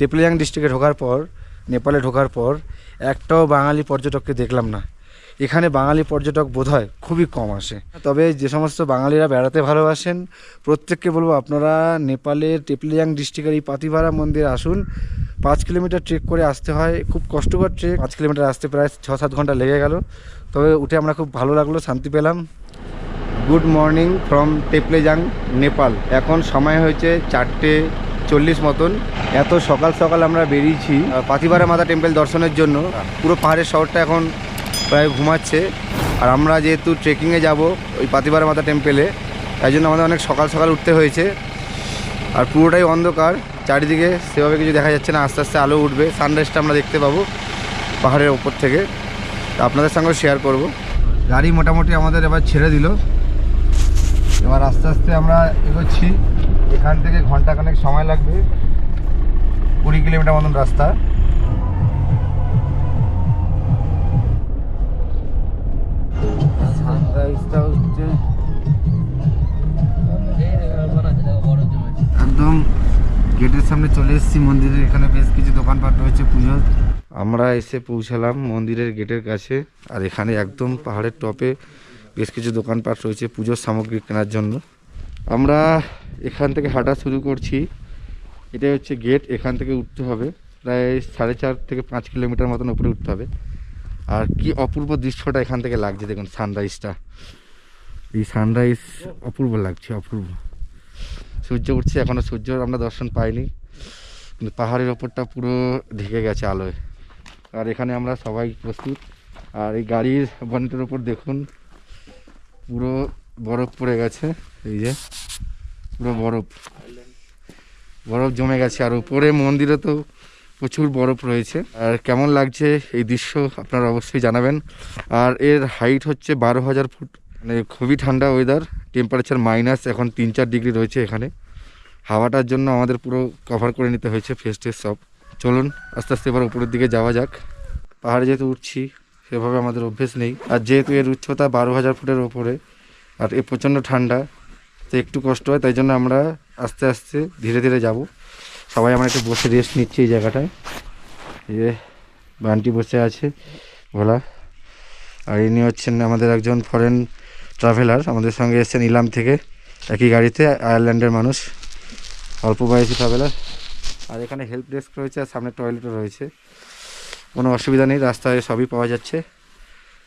টেপলিয়াং ডিস্ট্রিক্টে ঢোকার পর, নেপালে ঢোকার পর, একটাও বাঙালি পর্যটককে দেখলাম না। এখানে বাঙালি পর্যটক বোধহয় খুবই কম আসে। তবে যে সমস্ত বাঙালিরা বেড়াতে ভালোবাসেন, প্রত্যেককে বলব আপনারা নেপালের টেপলিয়াং ডিস্ট্রিক্টের এই পাতিভাড়া মন্দির আসুন। পাঁচ কিলোমিটার ট্রেক করে আসতে হয়। খুব কষ্টকর ট্রেক। পাঁচ কিলোমিটার আসতে প্রায় ছ সাত ঘণ্টা লেগে গেল। তবে উঠে আমরা খুব ভালো লাগল, শান্তি পেলাম। Good morning from Taplejung Nepal. এখন সময় হয়েছে চারটে চল্লিশ মতন। এত সকাল সকাল আমরা বেরিয়েছি। পাতিবারা মাতা টেম্পল দর্শনের জন্য। পুরো পাহাড়ের শহরটা এখন প্রায় ঘুমাচ্ছে। আর আমরা যেহেতু ট্রেকিংয়ে যাব ওই পাতিবারা মাতা টেম্পেলে, তাই জন্য আমাদের অনেক সকাল সকাল উঠতে হয়েছে। আর পুরোটাই অন্ধকার। চারিদিকে সেভাবে কিছু দেখা যাচ্ছে না। আস্তে আস্তে আলো উঠবে। সানরাইজটা আমরা দেখতে পাবো পাহাড়ের ওপর থেকে। আপনাদের সঙ্গে শেয়ার করব। গাড়ি মোটামুটি আমাদের এবার ছেড়ে দিল। এবার আস্তে আস্তে আমরা এগোচ্ছি। এখান থেকে ঘন্টাখানেক সময় লাগবে। কুড়ি কিলোমিটার মতন রাস্তা। হচ্ছে একদম গেটের সামনে চলে এসেছি। মন্দিরের এখানে বেশ কিছু দোকানপাট রয়েছে পুজোর আমরা এসে পৌঁছালাম মন্দিরের গেটের কাছে। আর এখানে একদম পাহাড়ের টপে বেশ কিছু দোকানপাট রয়েছে পুজোর সামগ্রী কেনার জন্য। আমরা এখান থেকে হাঁটা শুরু করছি। এটা হচ্ছে গেট এখান থেকে উঠতে হবে। প্রায় সাড়ে চার থেকে পাঁচ কিলোমিটার মতন উপরে উঠতে হবে। আর কি অপূর্ব দৃশ্যটা এখান থেকে লাগছে দেখুন সানরাইজটা এই সানরাইজ অপূর্ব লাগছে, অপূর্ব। সূর্য উঠছে এখনও সূর্য আমরা দর্শন পাইনি। কিন্তু পাহাড়ের ওপরটা পুরো ঢেকে গেছে আলোয়। আর এখানে আমরা সবাই প্রস্তুত। আর এই গাড়ির বনেটের ওপর দেখুন, পুরো বরফ পড়ে গেছে, এই যে, পুরো বরফ। বরফ জমে গেছে, আর উপরে মন্দিরে তো প্রচুর বরফ রয়েছে। আর কেমন লাগছে এই দৃশ্য আপনারা অবশ্যই জানাবেন। আর এর হাইট হচ্ছে বারো হাজার ফুট। মানে খুবই ঠান্ডা ওয়েদার টেম্পারেচার মাইনাস এখন তিন চার ডিগ্রি রয়েছে এখানে। হাওয়াটার জন্য আমাদের পুরো কভার করে নিতে হয়েছে ফেস টেস সব। চলুন, আস্তে আস্তে এবার উপরের দিকে যাওয়া যাক। পাহাড়ে যেহেতু উঠছি, সেভাবে আমাদের অভ্যেস নেই। আর যেহেতু এর উচ্চতা বারো হাজার ফুটের ওপরে আর এ প্রচণ্ড ঠান্ডা, তো একটু কষ্ট হয়, তাই জন্য আমরা আস্তে আস্তে ধীরে ধীরে যাব। সবাই আমরা একটু বসে রেস্ট নিচ্ছি এই জায়গাটায়। যে বানটি বসে আছে, ভোলা। আর ইনি হচ্ছেন আমাদের একজন ফরেন ট্রাভেলার আমাদের সঙ্গে এসেছেন ইলাম থেকে, একই গাড়িতে, আয়ারল্যান্ডের মানুষ। অল্প বয়সী ট্রাভেলার আর এখানে হেল্প ডেস্ক রয়েছে, আর সামনে টয়লেটও রয়েছে। কোনো অসুবিধা নেই, রাস্তায় সবই পাওয়া যাচ্ছে।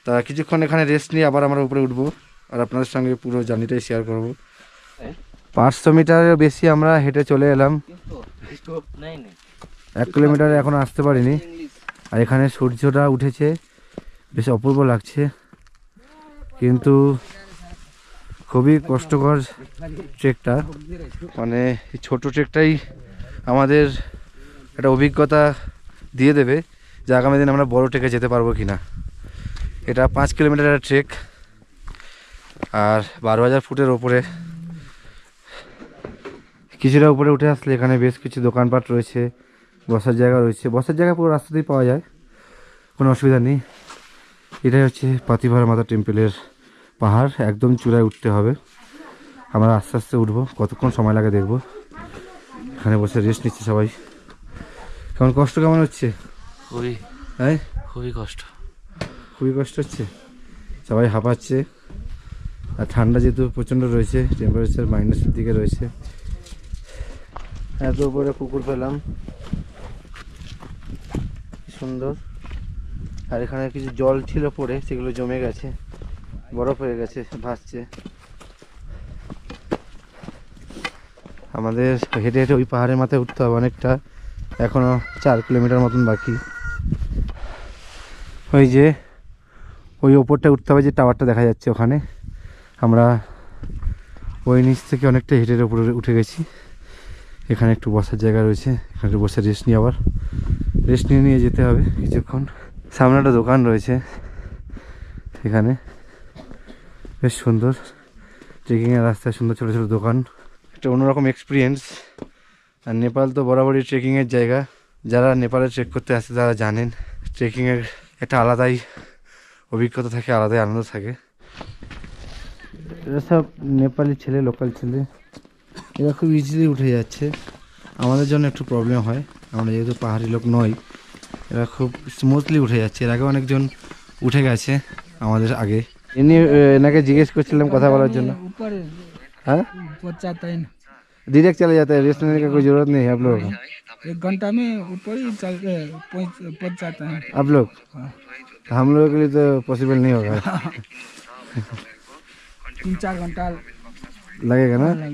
তা কিছুক্ষণ এখানে রেস্ট নিয়ে আবার আমরা উপরে উঠবো। আর আপনাদের সঙ্গে পুরো জার্নিটাই শেয়ার করব। পাঁচশো মিটারের বেশি আমরা হেঁটে চলে এলাম। এক কিলোমিটার এখন আসতে পারিনি। আর এখানে সূর্যটা উঠেছে। বেশ অপূর্ব লাগছে। কিন্তু খুবই কষ্টকর ট্রেকটা। মানে এই ছোটো ট্রেকটাই আমাদের একটা অভিজ্ঞতা দিয়ে দেবে যে আগামী দিন আমরা বড় ট্রেকে যেতে পারব কি না এটা পাঁচ কিলোমিটারের ট্রেক। আর বারো হাজার ফুটের ওপরে কিছুটা উপরে উঠে আসলে এখানে বেশ কিছু দোকানপাট রয়েছে বসার জায়গা রয়েছে। বসার জায়গা পুরো রাস্তাতেই পাওয়া যায় কোনো অসুবিধা নেই। এটাই হচ্ছে পাতিভার মাতা টেম্পেলের পাহাড় একদম চূড়ায় উঠতে হবে। আমরা আস্তে আস্তে উঠবো কতক্ষণ সময় লাগে দেখব। এখানে বসে রেস্ট নিচ্ছে সবাই। কেমন কষ্ট কেমন হচ্ছে? খুবই হ্যাঁ খুবই কষ্ট। খুবই কষ্ট হচ্ছে। সবাই হাঁপাচ্ছে। আর ঠান্ডা যেহেতু প্রচণ্ড রয়েছে টেম্পারেচার মাইনাসের দিকে রয়েছে। এত উপরে পুকুর পেলাম। সুন্দর। আর এখানে কিছু জল ছিল পড়ে, সেগুলো জমে গেছে। বরফ হয়ে গেছে, ভাসছে। আমাদের হেঁটে হেঁটে ওই পাহাড়ের মাথায় উঠতে হবে অনেকটা। এখনও চার কিলোমিটার মতন বাকি। ওই যে, ওই ওপরটা উঠতে হবে যে টাওয়ারটা দেখা যাচ্ছে ওখানে। আমরা ওই নিচ থেকে অনেকটা হেঁটে উপরে উঠে গেছি। এখানে একটু বসার জায়গা রয়েছে, এখানে একটু বসে রেস্ট নিয়ে আবার রেস্ট নিয়ে নিয়ে যেতে হবে কিছুক্ষণ। সামনে একটা দোকান রয়েছে এখানে। বেশ সুন্দর। ট্রেকিংয়ের রাস্তায় সুন্দর ছোটো ছোটো দোকান। একটা অন্যরকম এক্সপিরিয়েন্স আর নেপাল তো বরাবরই ট্রেকিংয়ের জায়গা। যারা নেপালে ট্রেক করতে আসে তারা জানেন ট্রেকিংয়ের একটা আলাদাই অভিজ্ঞতা থাকে, আলাদাই আনন্দ থাকে। এরা সব নেপালি ছেলে লোকাল ছেলে এরা খুব ইজিলি উঠে যাচ্ছে আমাদের জন্য একটু প্রবলেম হয় আমরা যেহেতু পাহাড়ি লোক নই এরা খুব স্মুথলি উঠে যাচ্ছে এর আগে অনেকজন উঠে গেছে আমাদের আগে এমনি আহ, এনাকে জিজ্ঞেস করছিলাম কথা বলার জন্য ऊपर हाँ पहुंच जाता है ना डायरेक्ट चले जाते हैं रेस्ट लेने का कोई ज़रूरत नहीं है आप लोगों को एक घंटा में ऊपर ही चल के पहुंच पहुंच जाता है आप लोग हाँ। हम लोगों के लिए तो पॉसिबल नहीं होगा তিন চার ঘণ্টা লাগেগা হ্যাঁ, না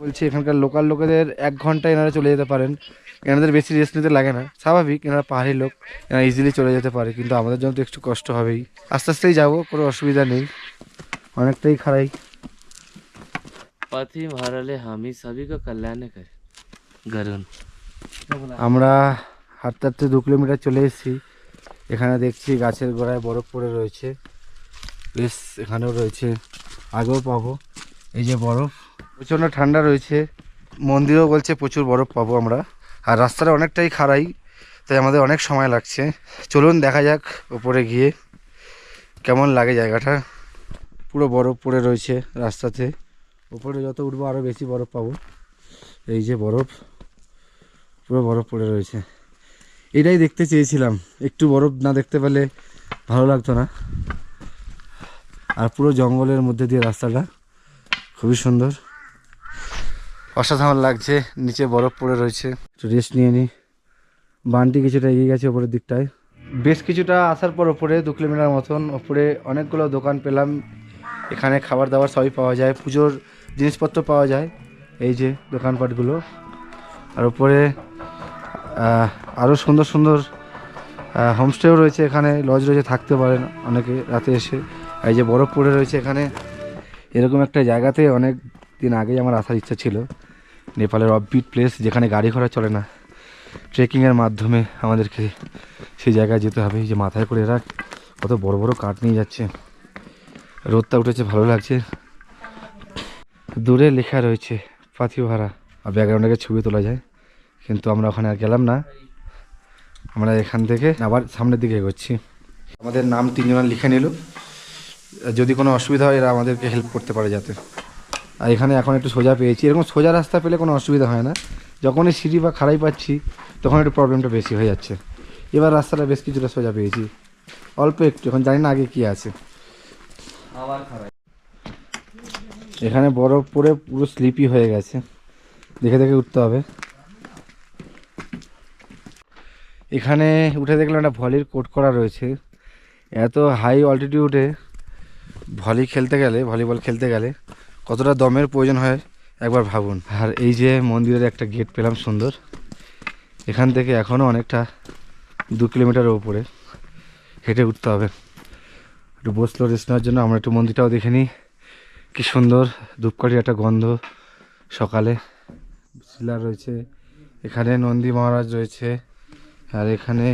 বলছি এখানকার লোকাল লোকেদের এক ঘণ্টা এনারা চলে যেতে পারেন। এনাদের বেশি রেস্ট নিতে লাগে না। স্বাভাবিক এনারা পাহাড়ি লোক এনারা ইজিলি চলে যেতে পারে কিন্তু আমাদের জন্য তো একটু কষ্ট হবেই। আস্তে আস্তেই যাব কোনো অসুবিধা নেই। অনেকটাই খারাই পাথি হারালে হামি সবিকে কল্যাণে করে। গরুন। আমরা হাঁটতে হাঁটতে দু কিলোমিটার চলে এসেছি। এখানে দেখছি গাছের গোড়ায় বরফ পড়ে রয়েছে। বেশ এখানেও রয়েছে। আগেও পাবো। এই যে বরফ। প্রচণ্ড ঠান্ডা রয়েছে। মন্দিরও বলছে প্রচুর বরফ পাবো আমরা। আর রাস্তাটা অনেকটাই খাড়াই, তাই আমাদের অনেক সময় লাগছে। চলুন দেখা যাক ওপরে গিয়ে কেমন লাগে জায়গাটা। পুরো বরফ পড়ে রয়েছে রাস্তাতে। ওপরে যত উঠবো আরও বেশি বরফ পাবো। এই যে বরফ, পুরো বরফ পড়ে রয়েছে। এটাই দেখতে চেয়েছিলাম। একটু বরফ না দেখতে পেলে ভালো লাগতো না। আর পুরো জঙ্গলের মধ্যে দিয়ে রাস্তাটা। খুবই সুন্দর। অসাধারণ লাগছে নিচে বরফ পড়ে রয়েছে। একটু রেস্ট নিয়ে নিই বানটি কিছুটা এগিয়ে গেছে ওপরের দিকটায়। বেশ কিছুটা আসার পর ওপরে দু কিলোমিটার মতন ওপরে অনেকগুলো দোকান পেলাম। এখানে খাবার দাবার সবই পাওয়া যায় পুজোর জিনিসপত্র পাওয়া যায় এই যে দোকানপাটগুলো। আর ওপরে আরও সুন্দর সুন্দর হোমস্টেও রয়েছে এখানে লজ রয়েছে থাকতে পারেন অনেকে রাতে এসে। এই যে বরফ পড়ে রয়েছে এখানে, এরকম একটা জায়গাতে অনেক দিন আগেই আমার আসার ইচ্ছা ছিল। নেপালের অফবিট প্লেস যেখানে গাড়ি ঘোড়া চলে না ট্রেকিংয়ের মাধ্যমে আমাদেরকে সেই জায়গায় যেতে হবে। যে মাথায় করে এরা কত বড় বড় কাঠ নিয়ে যাচ্ছে। রোদটা উঠেছে, ভালো লাগছে। দূরে লেখা রয়েছে পাথিভাড়া আর ব্যাকগ্রাউন্ডে ছবি তোলা যায়। কিন্তু আমরা ওখানে আর গেলাম না। আমরা এখান থেকে আবার সামনের দিকে এগোচ্ছি। আমাদের নাম তিনজনের লিখে নিল। যদি কোনো অসুবিধা হয়, এরা আমাদেরকে হেল্প করতে পারে যাতে। আর এখানে এখন একটু সোজা পেয়েছি। এরকম সোজা রাস্তা পেলে কোনো অসুবিধা হয় না। যখনই সিঁড়ি বা খাড়াই পাচ্ছি, তখন একটু প্রবলেমটা বেশি হয়ে যাচ্ছে। এবার রাস্তাটা বেশ কিছুটা সোজা পেয়েছি। অল্প একটু, এখন জানি না আগে কি আছে। এখানে বরফ পরে পুরো স্লিপি হয়ে গেছে। দেখে দেখে উঠতে হবে। এখানে উঠে দেখলাম একটা ভলির কোট করা রয়েছে। এত হাই অল্টিটিউডে ভলি খেলতে গেলে, ভলিবল খেলতে গেলে কতটা দমের প্রয়োজন হয় একবার ভাবুন। আর এই যে মন্দিরের একটা গেট পেলাম সুন্দর। এখান থেকে এখনও অনেকটা দু কিলোমিটার ওপরে হেঁটে উঠতে হবে। একটু বসল রেস্ট নেওয়ার জন্য, আমরা একটু মন্দিরটাও দেখে নিই। কি সুন্দর ধূপকাঠির একটা গন্ধ সকালে। শিলা রয়েছে, এখানে নন্দী মহারাজ রয়েছে, আর এখানে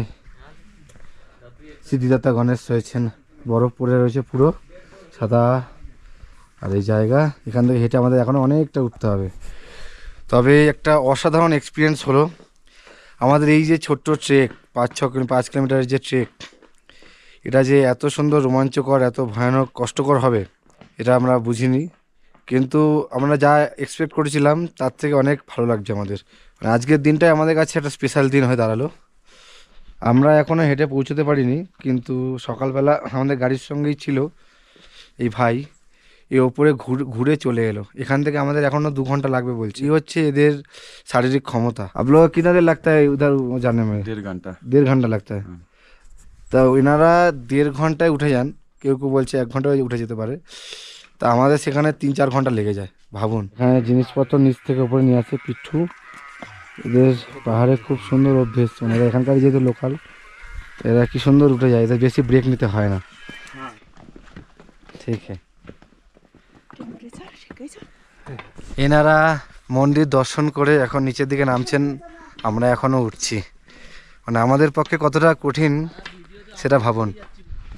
সিদ্ধিদাতা গণেশ রয়েছেন। বরফ পড়ে রয়েছে পুরো। সাদা আর এই জায়গা, এখান থেকে হেঁটে আমাদের এখনও অনেকটা উঠতে হবে। তবে একটা অসাধারণ এক্সপিরিয়েন্স হলো আমাদের এই যে ছোট্ট ট্রেক পাঁচ ছ পাঁচ কিলোমিটারের যে ট্রেক এটা যে এত সুন্দর, রোমাঞ্চকর, এত ভয়ানক, কষ্টকর হবে, এটা আমরা বুঝিনি। কিন্তু আমরা যা এক্সপেক্ট করেছিলাম, তার থেকে অনেক ভালো লাগছে আমাদের। মানে আজকের দিনটাই আমাদের কাছে একটা স্পেশাল দিন হয়ে দাঁড়াল। আমরা এখনও হেঁটে পৌঁছতে পারিনি, কিন্তু সকালবেলা আমাদের গাড়ির সঙ্গেই ছিল। এই ভাই এ ওপরে ঘুরে চলে এলো। এখান থেকে আমাদের এখনও দু ঘণ্টা লাগবে বলছি। এই হচ্ছে এদের শারীরিক ক্ষমতা। আপনার কিনারে লাগতে হয় উদার জানে দেড় ঘণ্টা। দেড় ঘণ্টা লাগতে হয় তা এনারা দেড় ঘন্টায় উঠে যান। কেউ কেউ বলছে এক ঘন্টায় উঠে যেতে পারে। তা আমাদের সেখানে তিন চার ঘণ্টা লেগে যায় ভাবুন। হ্যাঁ জিনিসপত্র নিচ থেকে ওপরে নিয়ে আসে পিঠু। এদের পাহাড়ে খুব সুন্দর অভ্যেস। ওনারা এখানকার যেহেতু লোকাল এরা কি সুন্দর উঠে যায়। এদের বেশি ব্রেক নিতে হয় না। ঠিক এনারা মন্দির দর্শন করে এখন নিচের দিকে নামছেন, আমরা এখনও উঠছি। মানে আমাদের পক্ষে কতটা কঠিন, সেটা ভাবুন।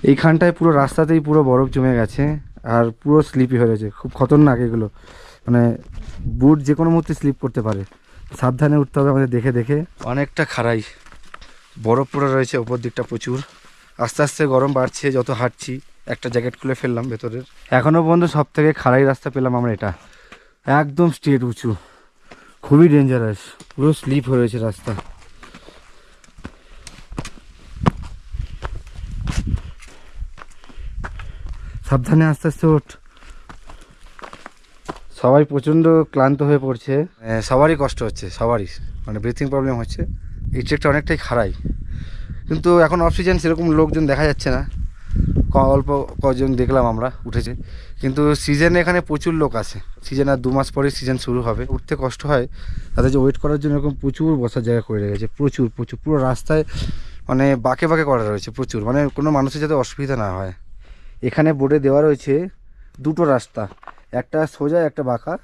এইখানটায় পুরো রাস্তাতেই পুরো বরফ জমে গেছে, আর পুরো স্লিপই হয়ে গেছে। খুব খতরনাক এগুলো। মানে বুট যে কোনো মুহূর্তে স্লিপ করতে পারে। সাবধানে উঠতে হবে আমাদের দেখে দেখে। অনেকটা খারাই বরফ পড়ে রয়েছে, ওপর দিকটা প্রচুর। আস্তে আস্তে গরম বাড়ছে, যত হাঁটছি। একটা জ্যাকেট খুলে ফেললাম ভেতরের। এখনও পর্যন্ত সব থেকে খাড়াই রাস্তা পেলাম আমরা এটা। একদম স্ট্রেট উঁচু। খুবই ডেঞ্জারাস পুরো স্লিপ হয়ে রয়েছে রাস্তা। সাবধানে আস্তে আস্তে ওঠ। সবাই প্রচণ্ড ক্লান্ত হয়ে পড়ছে। সবারই কষ্ট হচ্ছে, সবারই। মানে ব্রিথিং প্রবলেম হচ্ছে। এই ট্রেকটা অনেকটাই খাড়াই। কিন্তু এখন অক্সিজেন সেরকম লোকজন দেখা যাচ্ছে না। অল্প কজন দেখলাম আমরা উঠেছে। কিন্তু সিজনে এখানে প্রচুর লোক আসে সিজন আর দু মাস পরে সিজন শুরু হবে। উঠতে কষ্ট হয়। তাদের যে ওয়েট করার জন্য এরকম প্রচুর বসার জায়গা করে রেখেছে। প্রচুর প্রচুর। পুরো রাস্তায় মানে বাঁকে বাঁকে করা রয়েছে প্রচুর। মানে কোনো মানুষের যাতে অসুবিধা না হয়। এখানে বোর্ডে দেওয়া রয়েছে দুটো রাস্তা। একটা সোজা, একটা বাঁকা।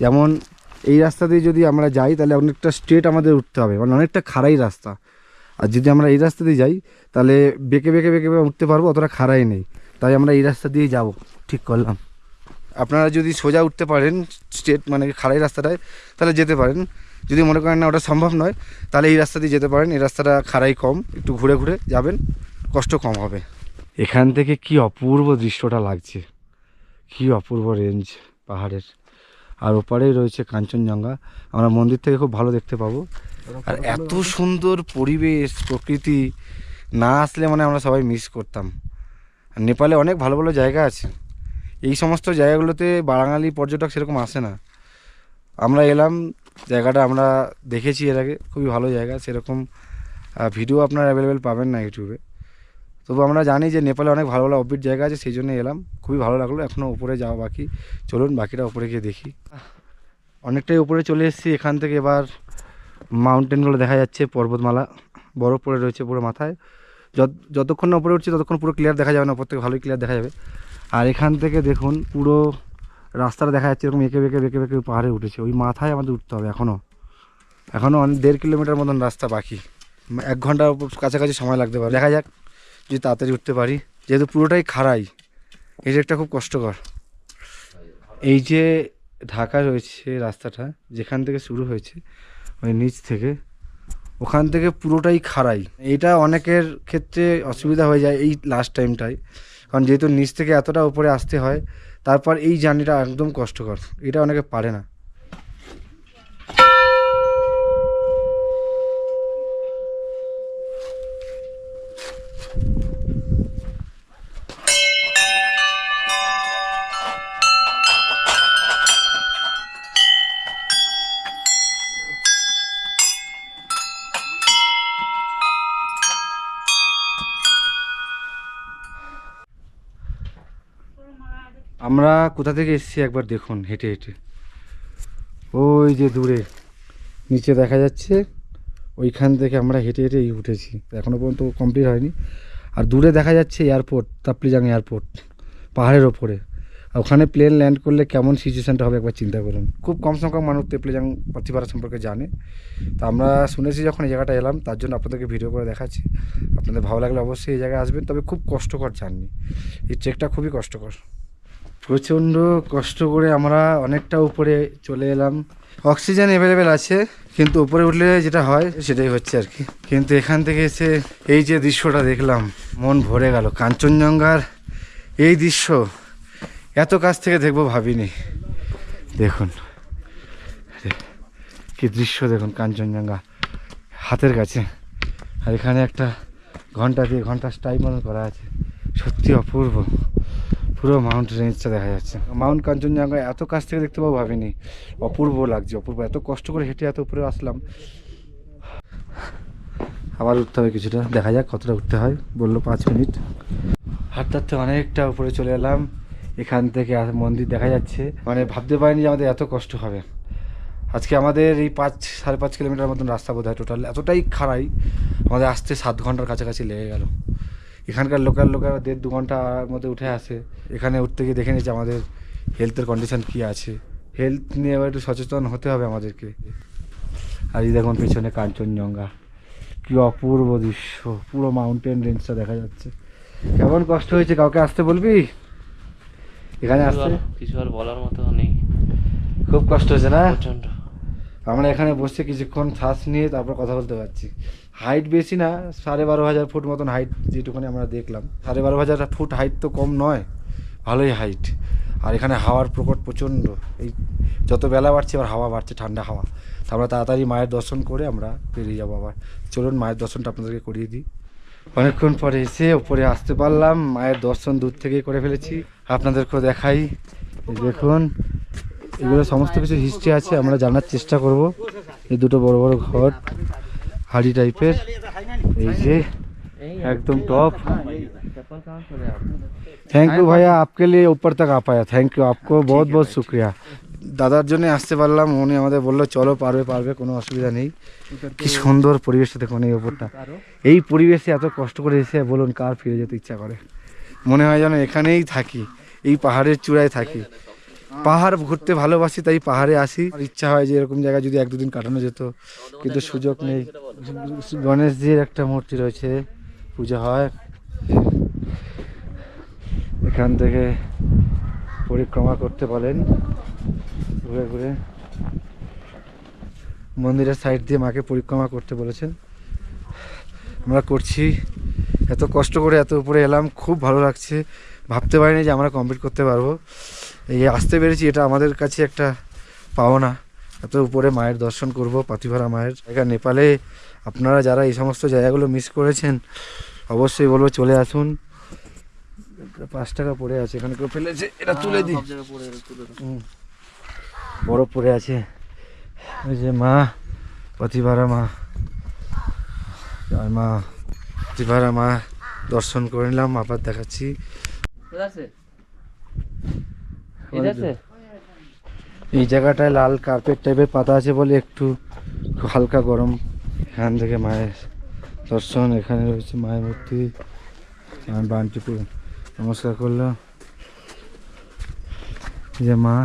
যেমন এই রাস্তা দিয়ে যদি আমরা যাই, তাহলে অনেকটা স্ট্রেট আমাদের উঠতে হবে। মানে অনেকটা খাড়াই রাস্তা। আর যদি আমরা এই রাস্তা দিয়ে যাই, তাহলে বেঁকে বেঁকে বেঁকে উঠতে পারব, অতটা খাড়াই নেই। তাই আমরা এই রাস্তা দিয়েই যাব, ঠিক করলাম। আপনারা যদি সোজা উঠতে পারেন, স্ট্রেট মানে খাড়াই রাস্তাটায়, তাহলে যেতে পারেন। যদি মনে করেন না ওটা সম্ভব নয়, তাহলে এই রাস্তা দিয়ে যেতে পারেন। এই রাস্তাটা খাড়াই কম, একটু ঘুরে ঘুরে যাবেন, কষ্ট কম হবে। এখান থেকে কি অপূর্ব দৃশ্যটা লাগছে। কি অপূর্ব রেঞ্জ পাহাড়ের। আর ওপারেই রয়েছে কাঞ্চনজঙ্ঘা। আমরা মন্দির থেকে খুব ভালো দেখতে পাবো। আর এত সুন্দর পরিবেশ প্রকৃতি না আসলে মানে আমরা সবাই মিস করতাম। আর নেপালে অনেক ভালো ভালো জায়গা আছে। এই সমস্ত জায়গাগুলোতে বাঙালি পর্যটক সেরকম আসে না। আমরা এলাম জায়গাটা আমরা দেখেছি এর আগে খুবই ভালো জায়গা সেরকম ভিডিও আপনার অ্যাভেলেবেল পাবেন না ইউটিউবে তবু আমরা জানি যে নেপালে অনেক ভালো ভালো অফবিট জায়গা আছে সেই জন্য এলাম। খুবই ভালো লাগল এখনও উপরে যাওয়া বাকি। চলুন বাকিটা উপরে গিয়ে দেখি। অনেকটাই উপরে চলে এসেছি এখান থেকে এবার মাউন্টেনগুলো দেখা যাচ্ছে, পর্বতমালা, বরফ পড়ে রয়েছে পুরো মাথায়। যত, যতক্ষণ না উপরে উঠছে ততক্ষণ পুরো ক্লিয়ার দেখা যাবে না, উপর থেকে ভালোই ক্লিয়ার দেখা যাবে। আর এখান থেকে দেখুন পুরো রাস্তাটা দেখা যাচ্ছে এরকম এঁকে বেঁকে বেঁকে বেঁকে পাহাড়ে উঠেছে। ওই মাথায় আমাদের উঠতে হবে এখনও এখনও অনেক দেড় কিলোমিটার মতন রাস্তা বাকি। এক ঘণ্টার কাছাকাছি সময় লাগতে পারে। দেখা যাক যদি তাড়াতাড়ি উঠতে পারি। যেহেতু পুরোটাই খাড়াই, এই একটা খুব কষ্টকর। এই যে ঢাকা রয়েছে রাস্তাটা, যেখান থেকে শুরু হয়েছে ওই নিচ থেকে। ওখান থেকে পুরোটাই খাড়াই। এটা অনেকের ক্ষেত্রে অসুবিধা হয়ে যায় এই লাস্ট টাইমটাই কারণ যেহেতু নিচ থেকে এতটা উপরে আসতে হয়, তারপর এই জার্নিটা একদম কষ্টকর। এটা অনেকে পারে না। কোথা থেকে এসেছি একবার দেখুন, হেঁটে হেঁটে। ওই যে দূরে, নিচে দেখা যাচ্ছে, ওইখান থেকে আমরা হেঁটে হেঁটে এই উঠেছি। এখনও পর্যন্ত কমপ্লিট হয়নি। আর দূরে দেখা যাচ্ছে এয়ারপোর্ট তাপলিজাং এয়ারপোর্ট পাহাড়ের ওপরে। ওখানে প্লেন ল্যান্ড করলে কেমন সিচুয়েশানটা হবে একবার চিন্তা করুন। খুব কম সংখ্যক মানুষ তেপলিজাং পাথিপাড়া সম্পর্কে জানে। তা আমরা শুনেছি যখন এই জায়গাটা এলাম, তার জন্য আপনাদেরকে ভিডিও করে দেখাচ্ছি। আপনাদের ভালো লাগলে অবশ্যই এই জায়গায় আসবেন, তবে খুব কষ্টকর জার্নি। এই ট্রেকটা খুবই কষ্টকর। প্রচণ্ড কষ্ট করে আমরা অনেকটা উপরে চলে এলাম। অক্সিজেন অ্যাভেলেবেল আছে, কিন্তু উপরে উঠলে যেটা হয়, সেটাই হচ্ছে আর কি। কিন্তু এখান থেকে এসে এই যে দৃশ্যটা দেখলাম, মন ভরে গেল। কাঞ্চনজঙ্ঘার এই দৃশ্য, এত কাছ থেকে দেখব ভাবিনি। দেখুন কি দৃশ্য দেখুন কাঞ্চনজঙ্ঘা হাতের কাছে। আর এখানে একটা ঘণ্টা দিয়ে ঘণ্টা টাইম মতন করা আছে। সত্যি অপূর্ব। পুরো মাউন্ট রেঞ্জটা দেখা যাচ্ছে। মাউন্ট কাঞ্চনজঙ্ঘা এত কাছ থেকে দেখতে পাবো ভাবিনি। অপূর্ব লাগছে, অপূর্ব। এত কষ্ট করে হেঁটে এত উপরে আসলাম। আবার উঠতে হবে কিছুটা। দেখা যাক কতটা উঠতে হয়। বলল পাঁচ মিনিট। হাঁটতে হাঁটতে অনেকটা উপরে চলে এলাম। এখান থেকে মন্দির দেখা যাচ্ছে। মানে ভাবতে পারিনি যে আমাদের এত কষ্ট হবে। আজকে আমাদের এই পাঁচ, সাড়ে পাঁচ কিলোমিটার মতন রাস্তা বোধ হয় টোটাল এতটাই খাড়াই। আমাদের আসতে সাত ঘণ্টার কাছাকাছি লেগে গেল। এখানকার লোকাল লোকেরা দেড় দু ঘণ্টার মধ্যে উঠে আসে। এখানে উঠতে গিয়ে দেখে নিয়েছে আমাদের হেলথের কন্ডিশন কী আছে। হেলথ নিয়ে এবার একটু সচেতন হতে হবে আমাদেরকে। আর এই দেখুন পেছনে কাঞ্চনজঙ্ঘা। কী অপূর্ব দৃশ্য। পুরো মাউন্টেন রেঞ্জটা দেখা যাচ্ছে। কেমন কষ্ট হয়েছে? কাউকে আসতে বলবি? এখানে আসতে? কিছু আর বলার মতো নেই। খুব কষ্ট হয়েছে না? প্রচণ্ড আমরা এখানে বসে কিছুক্ষণ শ্বাস নিয়ে তারপর কথা বলতে পারছি। হাইট বেশি না, সাড়ে বারো হাজার ফুট মতন হাইট যেটুকুনি আমরা দেখলাম। সাড়ে বারো হাজার ফুট হাইট তো কম নয়, ভালোই হাইট আর এখানে হাওয়ার প্রকট প্রচণ্ড। এই যত বেলা বাড়ছে এবার হাওয়া বাড়ছে, ঠান্ডা হাওয়া। তো আমরা তাড়াতাড়ি মায়ের দর্শন করে আমরা বেরিয়ে যাব আবার। চলুন, মায়ের দর্শনটা আপনাদেরকে করিয়ে দিই। অনেকক্ষণ পরে এসে ওপরে আসতে পারলাম। মায়ের দর্শন দূর থেকেই করে ফেলেছি। আপনাদেরকেও দেখাই। দেখুন এগুলো সমস্ত কিছু হিস্ট্রি আছে, আমরা জানার চেষ্টা করব। এই দুটো বড় বড় ঘর, হাড়ি টাইপের এই যে একদম টপ থ্যাংক ইউ ভাইয়া, আপকে লিয়ে উপর তাক আপায়া থ্যাংক ইউ আপকো বহুত বহুত শুক্রিয়া। দাদার জন্য আসতে পারলাম, উনি আমাদের বলল, চলো পারবে পারবে, কোনো অসুবিধা নেই। কি সুন্দর পরিবেশটা দেখুন এই ওপরটা এই পরিবেশে এত কষ্ট করে এসে বলুন, কার ফিরে যেতে ইচ্ছা করে? মনে হয় যেন এখানেই থাকি, এই পাহাড়ের চূড়ায় থাকি। পাহাড় ঘুরতে ভালোবাসি, তাই পাহাড়ে আসি। ইচ্ছা হয় যে এরকম জায়গায় যদি এক দুদিন কাটানো যেত, কিন্তু সুযোগ নেই। গণেশজির একটা মূর্তি রয়েছে, পূজা হয়। এখান থেকে পরিক্রমা করতে পারেন। ঘুরে ঘুরে। মন্দিরের সাইড দিয়ে মাকে পরিক্রমা করতে বলেছেন। আমরা করছি। এত কষ্ট করে এত উপরে এলাম, খুব ভালো লাগছে। ভাবতে পারিনি যে আমরা কমপ্লিট করতে পারব। এই আসতে পেরেছি এটা আমাদের কাছে একটা পাওনা। এত উপরে মায়ের দর্শন করব পাতিভারা মায়ের জায়গা নেপালে। আপনারা যারা এই সমস্ত জায়গাগুলো মিস করেছেন অবশ্যই বলব চলে আসুন। পাঁচ টাকা পড়ে আছে এখানে কেউ ফেলেছে এটা তুলে দিই। বরফ পড়ে আছে। ওই যে মা পাতিভারা মা। মা পাতিভারা মা দর্শন করে নিলাম আবার দেখাচ্ছি। আছে? ঠিক আছে? এই জায়গাটায় লাল কার্পেট টাইপের পাতা আছে বলে একটু হালকা গরম। এখান থেকে মায়ের দর্শন এখানে রয়েছে মায়ের মূর্তি। আমি বানটুকু নমস্কার করল। যে মা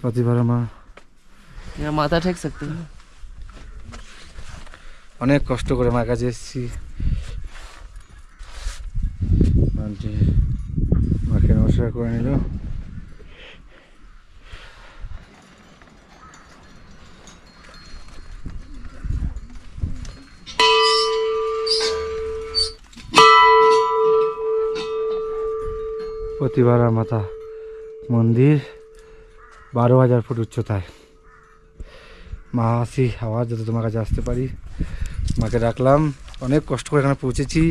প্রতিভার মা। মাথা ঠেক সত্যি অনেক কষ্ট করে মার কাছে এসেছি। মাকে নমস্কার করে নিল। প্রতিবারা মাতা মন্দির বারো হাজার ফুট উচ্চতায়। মা আসি আবার যাতে তোমার কাছে আসতে পারি। মাকে রাখলাম অনেক কষ্ট করে এখানে পৌঁছেছি,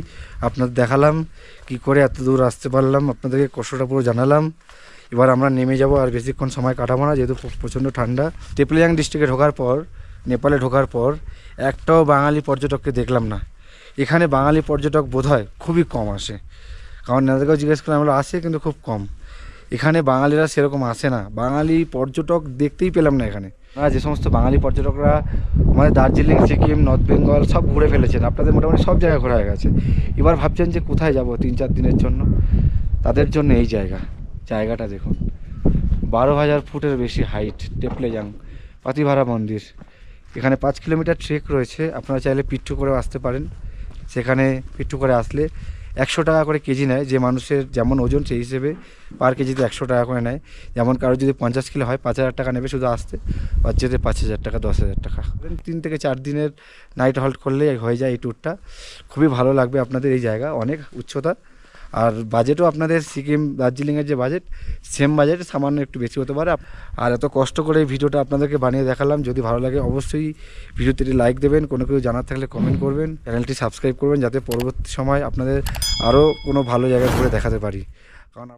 আপনাদের দেখালাম, কি করে এত দূর আসতে পারলাম, আপনাদেরকে কষ্টটা পুরো জানালাম। এবার আমরা নেমে যাব আর বেশিক্ষণ সময় কাটাবো না, যেহেতু প্রচণ্ড ঠান্ডা। টেপলিয়াং ডিস্ট্রিক্টে ঢোকার পর, নেপালে ঢোকার পর, একটাও বাঙালি পর্যটককে দেখলাম না। এখানে বাঙালি পর্যটক বোধহয় খুবই কম আসে। কারণ এনাদেরকেও জিজ্ঞেস করলাম আমরা আসে কিন্তু খুব কম। এখানে বাঙালিরা সেরকম আসে না। বাঙালি পর্যটক দেখতেই পেলাম না এখানে। আর যে সমস্ত বাঙালি পর্যটকরা আমাদের দার্জিলিং, সিকিম, নর্থ বেঙ্গল সব ঘুরে ফেলেছেন। আপনাদের মোটামুটি সব জায়গায় ঘোরা হয়ে গেছে। এবার ভাবছেন যে কোথায় যাব তিন চার দিনের জন্য? তাদের জন্য এই জায়গা। জায়গাটা দেখুন। বারো হাজার ফুটের বেশি হাইট টেপলেজাং, পাতিভারা মন্দির। এখানে পাঁচ কিলোমিটার ট্রেক রয়েছে। আপনারা চাইলে পিট্টু করে আসতে পারেন। সেখানে পিট্টু করে আসলে একশো টাকা করে কেজি নেয়, যে মানুষের যেমন ওজন সেই হিসেবে পার কেজিতে একশো টাকা করে নেয়। যেমন কারও যদি পঞ্চাশ কিলো হয়, পাঁচ হাজার টাকা নেবে শুধু আসতে, আর যেতে পাঁচ হাজার টাকা, দশ হাজার টাকা। তিন থেকে চার দিনের নাইট হল্ট করলে হয়ে যায় এই ট্যুরটা খুবই ভালো লাগবে আপনাদের এই জায়গা, অনেক উচ্চতা। আর বাজেটও আপনাদের সিকিম, দার্জিলিংয়ের যে বাজেট সেম বাজেট সামান্য একটু বেশি হতে পারে। আর এত কষ্ট করে এই ভিডিওটা আপনাদেরকে বানিয়ে দেখালাম, যদি ভালো লাগে অবশ্যই ভিডিওতে লাইক দেবেন, কোনো কিছু জানার থাকলে কমেন্ট করবেন চ্যানেলটি সাবস্ক্রাইব করবেন, যাতে পরবর্তী সময় আপনাদের আরও কোনো ভালো জায়গায় ঘুরে দেখাতে পারি। কারণ